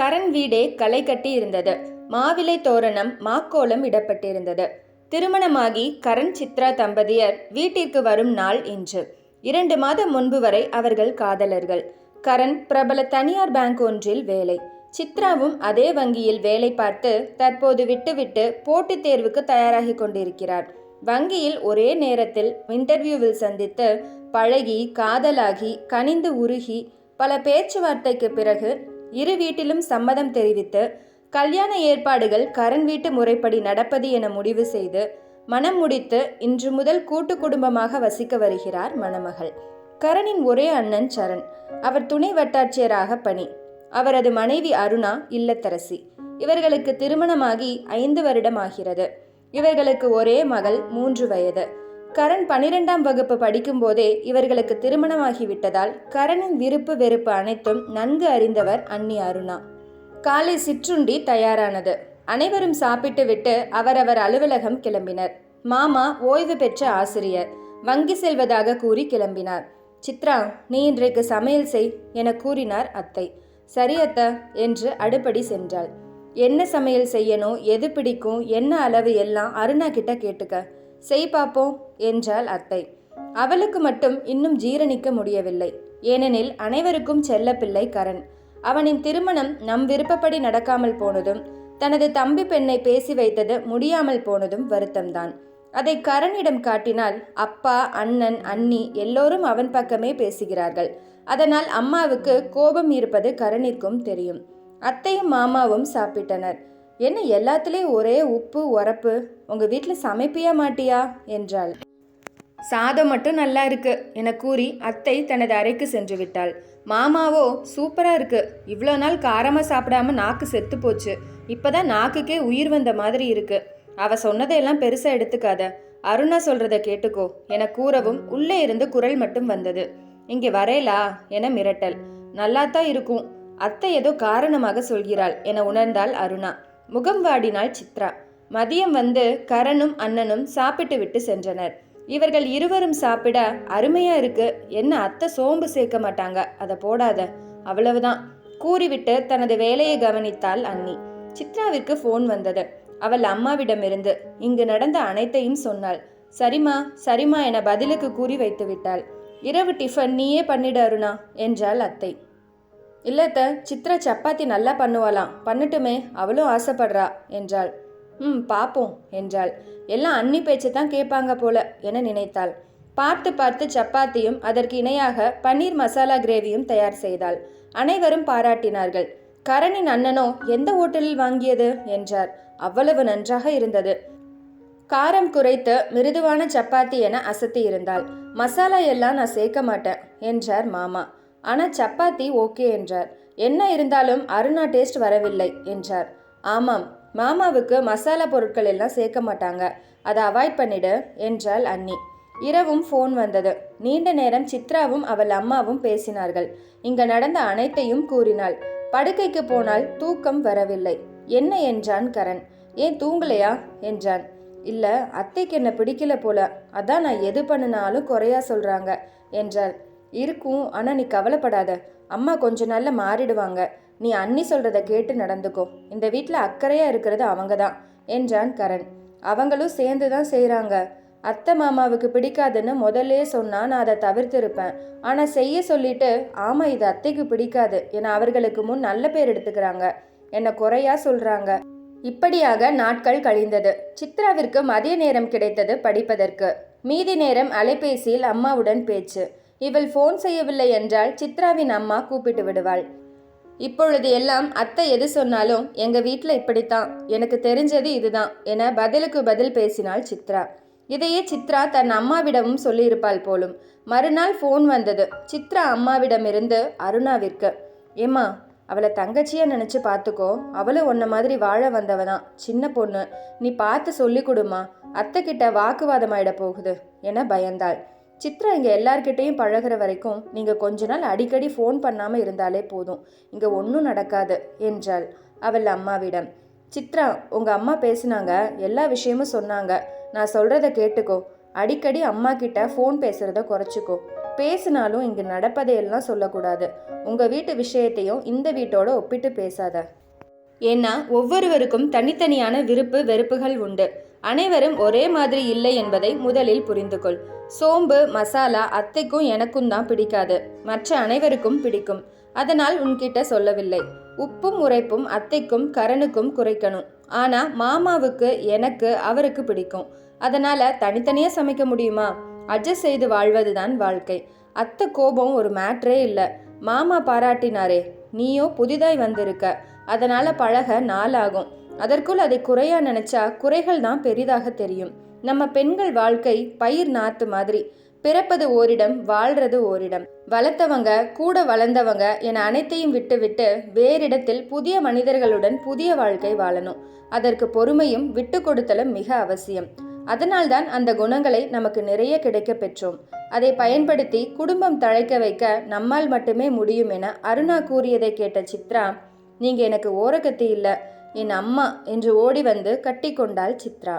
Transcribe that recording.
கரண் வீடே களை கட்டி இருந்தது மாவிலை தோரணம் மாக்கோலம் இடப்பட்டிருந்தது. திருமணமாகி கரண் சித்ரா தம்பதியர் வீட்டிற்கு வரும் நாள் இன்று. இரண்டு மாதம் முன்பு வரை அவர்கள் காதலர்கள். கரண் பிரபல தனியார் பேங்க் ஒன்றில் வேலை. சித்ராவும் அதே வங்கியில் வேலை பார்த்து தற்போது விட்டுவிட்டு போட்டித் தேர்வுக்கு தயாராகி கொண்டிருக்கிறார். வங்கியில் ஒரே நேரத்தில் இன்டர்வியூவில் சந்தித்து பழகி காதலாகி கனிந்து உருகி பல பேச்சுவார்த்தைக்கு பிறகு இரு வீட்டிலும் சம்மதம் தெரிவித்து கல்யாண ஏற்பாடுகள் கரண் வீட்டு முறைப்படி நடப்பது என முடிவு செய்து மனம் முடித்து இன்று முதல் கூட்டு குடும்பமாக வசிக்க வருகிறார் மணமகள். கரணின் ஒரே அண்ணன் சரண். அவர் துணை வட்டாட்சியராக பணி. அவரது மனைவி அருணா இல்லத்தரசி. இவர்களுக்கு திருமணமாகி ஐந்து வருடம் ஆகிறது இவர்களுக்கு ஒரே மகள் மூன்று வயது. கரண் பனிரெண்டாம் வகுப்பு படிக்கும்போதே இவர்களுக்கு திருமணமாகிவிட்டதால் கரணின் விருப்பு வெறுப்பு அனைத்தும் நன்கு அறிந்தவர் அன்னி அருணா. காலை சிற்றுண்டி தயாரானது. அனைவரும் சாப்பிட்டுவிட்டு அவரவர் அலுவலகம் கிளம்பினர். மாமா ஓய்வு பெற்ற ஆசிரியர். வங்கி செல்வதாக கூறி கிளம்பினார். சித்ரா நீ இன்றைக்கு சமையல் செய் என கூறினார் அத்தை. சரி அத்தா என்று அடுப்படி சென்றாள். என்ன சமையல் செய்யணும் எது பிடிக்கும் என்ன அளவு எல்லாம் அருணா கிட்ட கேட்டுக்க. செய் பார்ப்போம் என்றாள் அத்தை. அவளுக்கு மட்டும் இன்னும் ஜீரணிக்க முடியவில்லை. ஏனெனில் அனைவருக்கும் செல்லப்பிள்ளை கரண். அவனின் திருமணம் நம் விருப்பப்படி நடக்காமல் போனதும் தனது தம்பி பெண்ணை பேசி வைத்தது முடியாமல் போனதும் வருத்தம்தான். அதை கரணிடம் காட்டினால் அப்பா அண்ணன் அண்ணி எல்லோரும் அவன் பக்கமே பேசுகிறார்கள். அதனால் அம்மாவுக்கு கோபம் இருப்பது கரணிற்கும் தெரியும். அத்தையும் மாமாவும் சாப்பிட்டனர். என்ன எல்லாத்துலேயும் ஒரே உப்பு உரப்பு? உங்கள் வீட்டில் சமைப்பியா மாட்டியா? என்றாள். சாதம் மட்டும் நல்லா இருக்கு என கூறி அத்தை தனது அறைக்கு சென்று விட்டாள். மாமாவோ சூப்பராக இருக்கு. இவ்வளோ நாள் காரமாக சாப்பிடாம நாக்கு செத்து போச்சு. இப்போதான் நாக்குக்கே உயிர் வந்த மாதிரி இருக்கு. அவ சொன்னதையெல்லாம் பெருசாக எடுத்துக்காத. அருணா சொல்றத கேட்டுக்கோ என கூறவும் உள்ளே இருந்து குரல் மட்டும் வந்தது. இங்கே வரேலா என மிரட்டல். நல்லாத்தான் இருக்கும். அத்தை ஏதோ காரணமாக சொல்கிறாள் என உணர்ந்தாள் அருணா. முகம் வாடினாள் சித்ரா. மதியம் வந்து கரணும் அண்ணனும் சாப்பிட்டு விட்டு சென்றனர். இவர்கள் இருவரும் சாப்பிட அருமையா இருக்கு. என்ன அத்தை சோம்பு சேர்க்க மாட்டாங்க? அதை போடாத. அவ்வளவுதான். கூறிவிட்டு தனது வேலையை கவனித்தாள் அண்ணி. சித்ராவிற்கு ஃபோன் வந்தது. அவள் அம்மாவிடமிருந்து இங்கு நடந்த அனைத்தையும் சொன்னாள். சரிம்மா சரிம்மா என பதிலுக்கு கூறி வைத்து விட்டாள் இரவு டிஃபன் நீயே பண்ணிட அருணா என்றாள் அத்தை. இல்லத்த சித்ரா சப்பாத்தி நல்லா பண்ணுவாளாம். பண்ணட்டுமே அவளும் ஆசைப்படுறா என்றாள். ம் பாப்போம் என்றாள். எல்லாம் அன்னி பேச்சு தான் கேட்பாங்க போல என நினைத்தாள். பார்த்து பார்த்து சப்பாத்தியும் அதற்கு இணையாக பன்னீர் மசாலா கிரேவியும் தயார் செய்தாள். அனைவரும் பாராட்டினார்கள். கரணின் அண்ணனோ எந்த ஹோட்டலில் வாங்கியது? என்றார். அவ்வளவு நன்றாக இருந்தது. காரம் குறைத்து மிருதுவான சப்பாத்தி என அசத்தி இருந்தாள். மசாலா எல்லாம் நான் சேர்க்க மாட்டேன் என்றார் மாமா. ஆனால் சப்பாத்தி ஓகே என்றார். என்ன இருந்தாலும் அருணா டேஸ்ட் வரவில்லை என்றார். ஆமாம் மாமாவுக்கு மசாலா பொருட்கள் எல்லாம் சேர்க்க மாட்டாங்க. அதை அவாய்ட் பண்ணிடு என்றாள் அண்ணி. இரவும் ஃபோன் வந்தது. நீண்ட நேரம் சித்ராவும் அவள் அம்மாவும் பேசினார்கள். இங்க நடந்த அனைத்தையும் கூறினாள். படுக்கைக்கு போனால் தூக்கம் வரவில்லை. என்ன என்றான் கரண். ஏன் தூங்கலையா என்றான். இல்லை அத்தைக்கு என்ன பிடிக்கல போல. அதான் நான் எது பண்ணினாலும் குறையா சொல்றாங்க என்றாள். இருக்கும். ஆனால் நீ கவலைப்படாத. அம்மா கொஞ்ச நாளில் மாறிடுவாங்க. நீ அண்ணி சொல்கிறத கேட்டு நடந்துக்கோ. இந்த வீட்டில் அக்கறையாக இருக்கிறது அவங்க தான் என்றான் கரண். அவங்களும் சேர்ந்து தான் செய்கிறாங்க அத்தை மாமாவுக்கு பிடிக்காதுன்னு முதல்லே சொன்னால் நான் அதை தவிர்த்திருப்பேன். ஆனால் செய்ய சொல்லிட்டு ஆமாம் இது அத்தைக்கு பிடிக்காது. என அவர்களுக்கு முன் நல்ல பேர் எடுத்துக்கிறாங்க. என்னை குறையா சொல்கிறாங்க இப்படியாக நாட்கள் கழிந்தது. சித்ராவிற்கு மதிய நேரம் கிடைத்தது படிப்பதற்கு. மீதி நேரம் அலைபேசியில் அம்மாவுடன் பேச்சு. இவள் ஃபோன் செய்யவில்லை என்றால் சித்ராவின் அம்மா கூப்பிட்டு விடுவாள். இப்பொழுது எல்லாம் அத்தை எது சொன்னாலும் எங்க வீட்டில் இப்படித்தான். எனக்கு தெரிஞ்சது இதுதான் என பதிலுக்கு பதில் பேசினாள் சித்ரா. இதையே சித்ரா தன் அம்மாவிடமும் சொல்லியிருப்பாள் போலும். மறுநாள் ஃபோன் வந்தது. சித்ரா அம்மாவிடமிருந்து அருணாவிற்கு ஏம்மா அவளை தங்கச்சியா நினச்சி பார்த்துக்கோ அவளும் உன்ன மாதிரி வாழ வந்தவ தான் சின்ன பொண்ணு. நீ பார்த்து சொல்லி கொடுமா அத்தைக்கிட்ட வாக்குவாதமாயிட போகுது என பயந்தாள். சித்ரா இங்கே எல்லார்கிட்டேயும் பழகுற வரைக்கும் நீங்கள் கொஞ்ச நாள் அடிக்கடி ஃபோன் பண்ணாமல் இருந்தாலே போதும். இங்கே ஒன்றும் நடக்காது என்றாள் அவள் அம்மாவிடம். சித்ரா உங்கள் அம்மா பேசினாங்க எல்லா விஷயமும் சொன்னாங்க. நான் சொல்கிறத கேட்டுக்கோ. அடிக்கடி அம்மா கிட்ட ஃபோன் பேசுகிறத குறைச்சிக்கோ. பேசினாலும் இங்கு நடப்பதையெல்லாம் சொல்லக்கூடாது. உங்கள் வீட்டு விஷயத்தையும் இந்த வீட்டோட ஒப்பிட்டு பேசாத. ஏன்னா ஒவ்வொருவருக்கும் தனித்தனியான விருப்பு வெறுப்புகள் உண்டு. அனைவரும் ஒரே மாதிரி இல்லை என்பதை முதலில் புரிந்து கொள் சோம்பு மசாலா அத்தைக்கும் எனக்கும் தான் பிடிக்காது. மற்ற அனைவருக்கும் பிடிக்கும். அதனால் உன்கிட்ட சொல்லவில்லை. உப்பும் உரைப்பும் அத்தைக்கும் கரனுக்கும் குறைக்கணும். ஆனா மாமாவுக்கு எனக்கு அவருக்கு பிடிக்கும். அதனால தனித்தனியா சமைக்க முடியுமா? அட்ஜஸ்ட் செய்து வாழ்வதுதான் வாழ்க்கை. அத்தை கோபம் ஒரு மேட்ரே இல்லை. மாமா பாராட்டினாரே நீயோ புதிதாய் வந்திருக்க. அதனால பழக நாளாகும். அதற்குள் அதை குறையா நினைச்சா குறைகள் தான் பெரிதாக தெரியும். நம்ம பெண்கள் வாழ்க்கை பயிர் நாத்து மாதிரி. பிறப்பது ஓரிடம் வாழ்றது ஓரிடம். வளர்த்தவங்க கூட வளர்ந்தவங்க என அனைத்தையும் விட்டுவிட்டு வேறிடத்தில் புதிய மனிதர்களுடன் புதிய வாழ்க்கை வாழணும். அதற்கு பொறுமையும் விட்டு கொடுத்தலும் மிக அவசியம். அதனால்தான் அந்த குணங்களை நமக்கு நிறைய கிடைக்க பெற்றோம். அதை பயன்படுத்தி குடும்பம் தழைக்க வைக்க நம்மால் மட்டுமே முடியும் என அருணா கூறியதை கேட்ட சித்ரா நீங்க எனக்கு ஓரகத்தி இல்லை. என் அம்மா என்று ஓடி வந்து கட்டிக்கொண்டாள் சித்ரா.